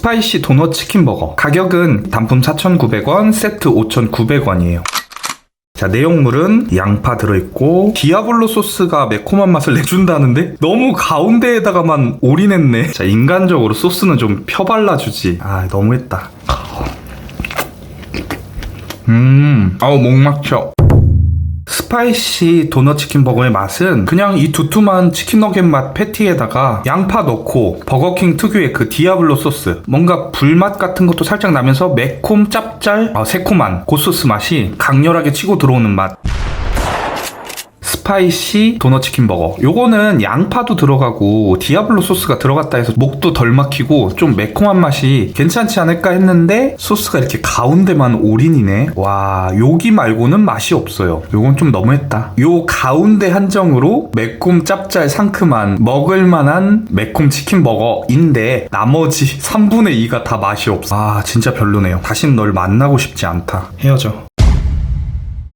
스파이시 도넛 치킨 버거. 가격은 단품 4,900원, 세트 5,900원이에요. 자, 내용물은 양파 들어있고, 디아블로 소스가 매콤한 맛을 내준다는데? 너무 가운데에다가만 올인했네. 자, 인간적으로 소스는 좀 펴발라주지. 아, 너무했다. 음, 아우, 목 막혀. 스파이시 도넛 치킨 버거의 맛은 그냥 이 두툼한 치킨 너겟 맛 패티에다가 양파 넣고 버거킹 특유의 그 디아블로 소스 뭔가 불맛 같은 것도 살짝 나면서 매콤 짭짤 아, 새콤한 고소스 맛이 강렬하게 치고 들어오는 맛 스파이시 도넛 치킨 버거. 요거는 양파도 들어가고 디아블로 소스가 들어갔다 해서 목도 덜 막히고 좀 매콤한 맛이 괜찮지 않을까 했는데 소스가 이렇게 가운데만 올인이네. 와, 여기 말고는 맛이 없어요. 요건 좀 너무했다. 요 가운데 한정으로 매콤 짭짤 상큼한 먹을 만한 매콤 치킨 버거인데 나머지 3분의 2가 다 맛이 없어. 아, 진짜 별로네요. 다신 널 만나고 싶지 않다. 헤어져.